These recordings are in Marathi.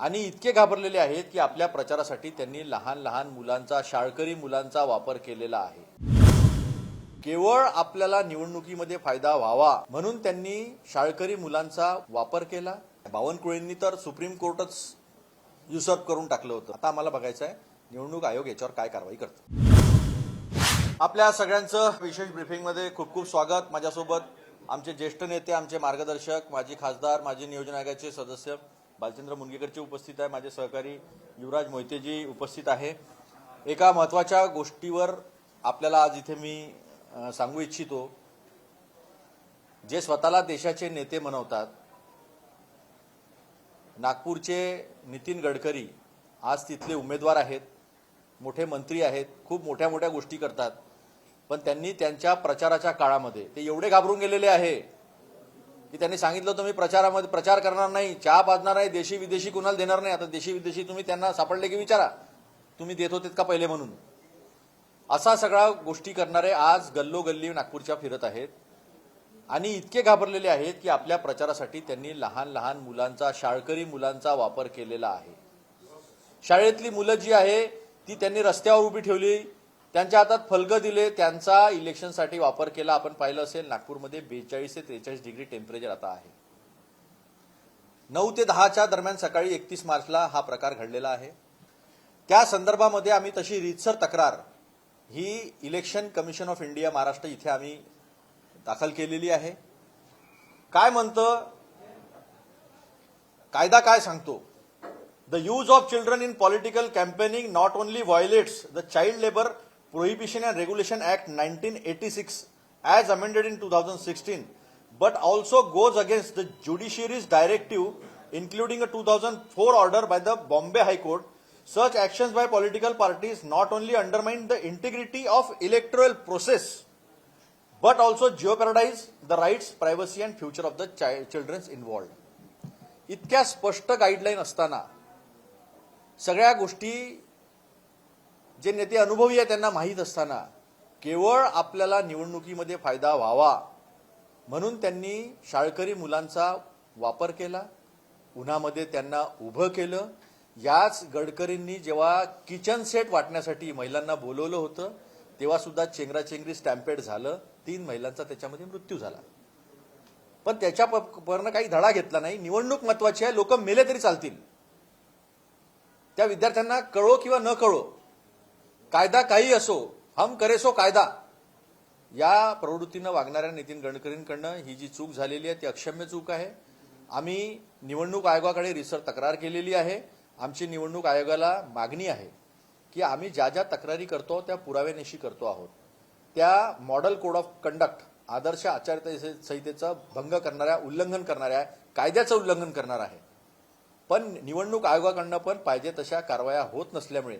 आणि इतके घाबरलेले आहेत की आपल्या प्रचारासाठी त्यांनी लहान लहान मुलांचा शाळकरी मुलांचा वापर केलेला आहे. केवळ आपल्याला निवडणुकीमध्ये फायदा व्हावा म्हणून त्यांनी शाळकरी मुलांचा वापर केला. बावनकुळेंनी तर सुप्रीम कोर्टच युसर्प करून टाकलं होतं. आता आम्हाला बघायचं आहे निवडणूक आयोग याच्यावर काय कारवाई करतो. आपल्या सगळ्यांचं विशेष ब्रिफिंगमध्ये खूप खूप स्वागत. माझ्यासोबत आमचे ज्येष्ठ नेते आमचे मार्गदर्शक माजी खासदार माजी नियोजन आयोगाचे सदस्य बालचंद्र मुनगेकरचे उपस्थित आहे. माझे सहकारी युवराज मोहितेजी उपस्थित आहे. एका महत्त्वाच्या गोष्टीवर आपल्याला आज इथे मी सांगू इच्छितो. जे स्वतःला देशाचे नेते म्हणवतात नागपूरचे नितीन गडकरी आज तिथले उमेदवार आहेत मोठे मंत्री आहेत खूप मोठ्या मोठ्या गोष्टी करतात. पण त्यांनी त्यांच्या प्रचाराच्या काळामध्ये ते एवढे घाबरून गेलेले आहे की त्यांनी सांगितलं होतं मी प्रचारामध्ये प्रचार करणार नाही चहा पाजणार नाही देशी विदेशी कुणाला देणार नाही. आता देशी विदेशी तुम्ही त्यांना सापडले की विचारा. तुम्ही देत होते का पहिले म्हणून? असा सगळा गोष्टी करणारे आज गल्लोगल्ली नागपूरच्या फिरत आहेत. आणि इतके घाबरलेले आहेत की आपल्या प्रचारासाठी त्यांनी लहान लहान मुलांचा शाळकरी मुलांचा वापर केलेला आहे. शाळेतली मुलं जी आहे ती त्यांनी रस्त्यावर उभी ठेवली. त्यांच्या हातात फलगं दिले त्यांचा इलेक्शनसाठी वापर केला. आपण पाहिलं असेल नागपूरमध्ये बेचाळीस ते त्रेचाळीस डिग्री टेम्परेचर आता आहे. नऊ ते दहाच्या दरम्यान सकाळी एकतीस मार्चला हा प्रकार घडलेला आहे. त्या संदर्भामध्ये आम्ही तशी रीतसर तक्रार ही election commission of India Maharashtra इथे आम्ही दाखल केलेली आहे. काय म्हणतं? कायदा काय सांगतो? The use of children in political campaigning not only violates the child labour Prohibition and Regulation Act 1986 as amended in 2016, but also goes against the judiciary's directive, including a 2004 order by the Bombay High Court. Such actions by political parties not only undermine the integrity of electoral process, but also jeopardize the rights, privacy, and future of the chi- children involved. इतक्या स्पष्ट गाईडलाईन असताना सगळ्या गोष्टी जे नेते अनुभवी आहे त्यांना माहीत असताना केवळ आपल्याला निवडणुकीमध्ये फायदा व्हावा म्हणून त्यांनी शाळकरी मुलांचा वापर केला उन्हामध्ये त्यांना उभं केलं. याच गडकरींनी जेव्हा किचन सेट वाटण्यासाठी महिलांना बोलवलं होतं तेव्हा सुद्धा चेंगराचेंगरी स्टॅम्पेड झालं. तीन महिलांचा त्याच्यामध्ये मृत्यू झाला. पण त्याच्या परनं काही धडा घेतला नाही. निवडणूक महत्वाची आहे लोक मेले तरी चालतील. त्या विद्यार्थ्यांना कळो किंवा न कळो कायदा काही असो हम करेसो कायदा. या प्रवृत्तीनं वागणाऱ्या नितीन गडकरींकडनं ही जी चूक झालेली आहे ती अक्षम्य चूक आहे. आम्ही निवडणूक आयोगाकडे रिसर तक्रार केलेली आहे. आमची निवडणूक आयोगाला मागणी आहे की आम्ही ज्या ज्या तक्रारी करतो त्या पुराव्यानिशी करतो आहोत. त्या मॉडेल कोड ऑफ कंडक्ट आदर्श आचारसंहितेचं भंग करणाऱ्या उल्लंघन करणाऱ्या कायद्याचं उल्लंघन करणार आहे. पण निवडणूक आयोगाकडनं पण पाहिजे तशा कारवाया होत नसल्यामुळे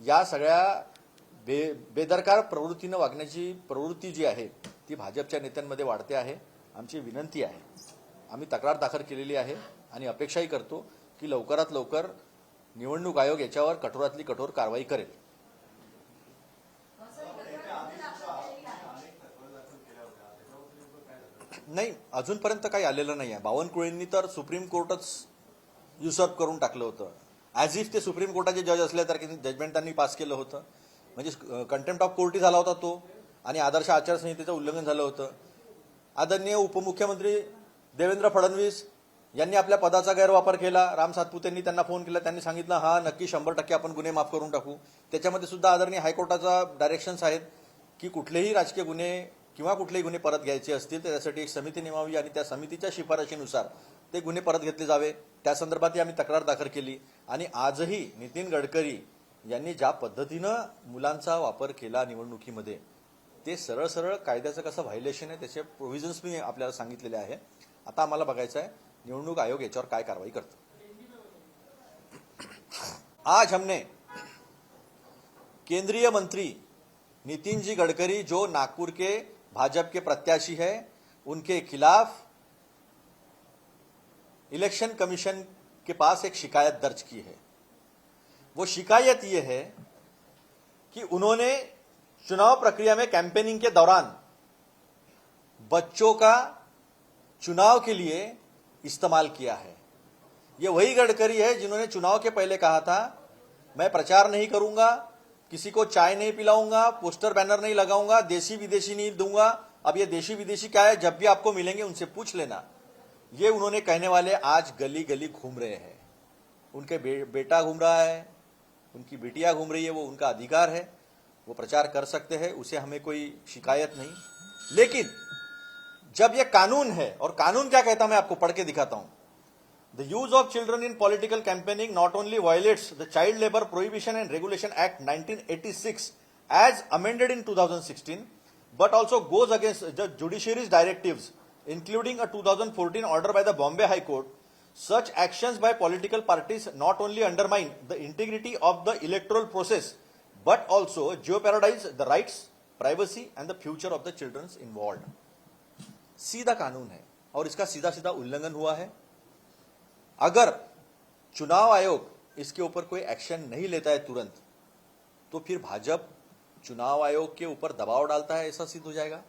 या सगळ्या बे बेदरकार प्रवृत्तीनं वागण्याची प्रवृत्ती जी आहे ती भाजपच्या नेत्यांमध्ये वाढते आहे. आमची विनंती आहे. आम्ही तक्रार दाखल केलेली आहे आणि अपेक्षाही करतो की लवकरात लवकर निवडणूक आयोग याच्यावर कठोरातली कठोर कारवाई करेल. नाही अजूनपर्यंत काही आलेलं नाही आहे बावनकुळेंनी तर सुप्रीम कोर्टच युसर्प करून टाकलं होतं. ॲज इफ ते सुप्रीम कोर्टाचे जज असले तर जजमेंट त्यांनी पास केलं होतं. म्हणजे कंटेम्प्ट ऑफ कोर्टी झाला होता तो आणि आदर्श आचारसंहितेचं उल्लंघन झालं होतं. आदरणीय उपमुख्यमंत्री देवेंद्र फडणवीस यांनी आपल्या पदाचा गैरवापर केला. राम सातपुतेंनी त्यांना फोन केला. त्यांनी सांगितलं हा नक्की शंभर टक्के आपण गुन्हे माफ करून टाकू. त्याच्यामध्ये सुद्धा आदरणीय हायकोर्टाचा डायरेक्शन्स आहेत की कुठलेही राजकीय गुन्हे किंवा कुठलेही गुन्हे परत घ्यायचे असतील तर त्यासाठी एक समिती नेमावी आणि त्या समितीच्या शिफारशीनुसार ते गुन्हे परत घेतले जावे. त्या संदर्भातही आम्ही तक्रार दाखल केली. आणि आजही नितीन गडकरी यांनी ज्या पद्धतीनं मुलांचा वापर केला निवडणुकीमध्ये ते सरळ सरळ कायद्याचं कसं व्हायलेशन आहे त्याचे प्रोव्हिजन्स मी आपल्याला सांगितलेले आहे. आता आम्हाला बघायचं आहे निवडणूक आयोग याच्यावर काय कारवाई करतो. आज हमने केंद्रीय मंत्री नितिन जी गडकरी जो नागपुर के भाजपा के प्रत्याशी है उनके खिलाफ इलेक्शन कमीशन के पास एक शिकायत दर्ज की है। वो शिकायत ये है कि उन्होंने चुनाव प्रक्रिया में कैंपेनिंग के दौरान बच्चों का चुनाव के लिए इस्तेमाल किया है। ये वही गडकरी है जिन्होंने चुनाव के पहले कहा था मैं प्रचार नहीं करूँगा किसी को चाय नहीं पिलाऊँगा पोस्टर बैनर नहीं लगाऊँगा देशी विदेशी नहीं दूँगा। अब ये देशी विदेशी क्या है? जब भी आपको मिलेंगे उनसे पूछ लेना। ये उन्होंने कहने वाले आज गली गली घूम रहे हैं। उनके बे, बेटा घूम रहा है उनकी बिटिया घूम रही है, वो उनका अधिकार है, वो प्रचार कर सकते हैं, उसे हमें कोई शिकायत नहीं। लेकिन जब ये कानून है, और कानून क्या कहता मैं आपको पढ़ के दिखाता हूँ। The use of children in political campaigning not only violates the child labour prohibition and regulation act 1986 as amended in 2016 but also goes against the judiciary's directive including a 2014 order by the Bombay high court Such actions by political parties not only undermine the integrity of the electoral process, but also jeopardize the rights, privacy, and the future of the children involved. सीधा कानून है और इसका सीधा सीधा उल्लंघन हुआ है अगर चुनाव आयोग इसके ऊपर कोई एक्शन नहीं लेता है तुरंत तो फिर भाजपा चुनाव आयोग के ऊपर दबाव डालता है ऐसा सिद्ध हो जाएगा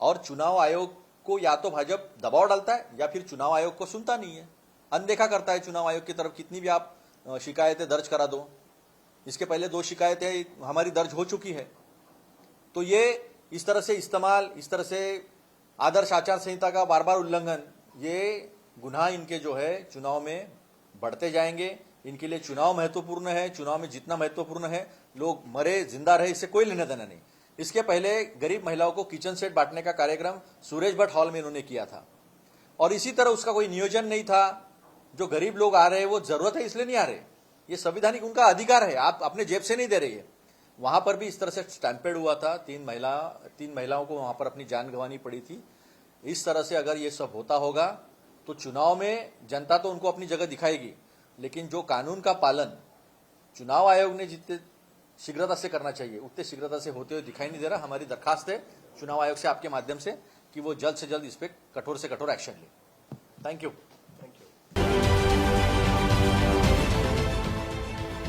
और चुनाव आयोग को या तो भाजपा दबाव डालता है या फिर चुनाव आयोग को सुनता नहीं है अनदेखा करता है चुनाव आयोग की तरफ़ कितनी भी आप शिकायतें दर्ज करा दो। इसके पहले दो शिकायतें हमारी दर्ज हो चुकी है। तो ये इस तरह से इस्तेमाल, इस तरह से आदर्श आचार संहिता का बार बार उल्लंघन, ये गुनाह इनके जो है, चुनाव में बढ़ते जाएँगे। इनके लिए चुनाव महत्वपूर्ण है, चुनाव में जितना महत्वपूर्ण है, लोग मरे, ज़िंदा रहे, इससे कोई लेना देना नहीं। इसके पहले गरीब महिलाओं को किचन सेट बांटने का कार्यक्रम सूरज भट्ट हॉल में इन्होंने किया था। और इसी तरह उसका कोई नियोजन नहीं था। जो गरीब लोग आ रहे हैं, वो ज़रूरत है, इसलिए नहीं आ रहे। ये संविधानिक उनका अधिकार है, आप अपने जेब से नहीं दे रही है वहाँ पर भी इस तरह से स्टैंपेड हुआ था, तीन महिला, तीन महिलाओं को वहाँ पर अपनी जान गंवानी पड़ी थी। इस तरह से अगर ये सब होता होगा तो चुनाव में जनता तो उनको अपनी जगह दिखाएगी। लेकिन जो कानून का पालन चुनाव आयोग ने जितने शीघ्रता से करना चाहिए, उतने शीघ्रता से होते हुए दिखाई नहीं दे रहा। हमारी दरखास्त है चुनाव आयोग से आपके माध्यम से कि वो जल्द से जल्द इस पर कठोर से कठोर एक्शन ले। Thank you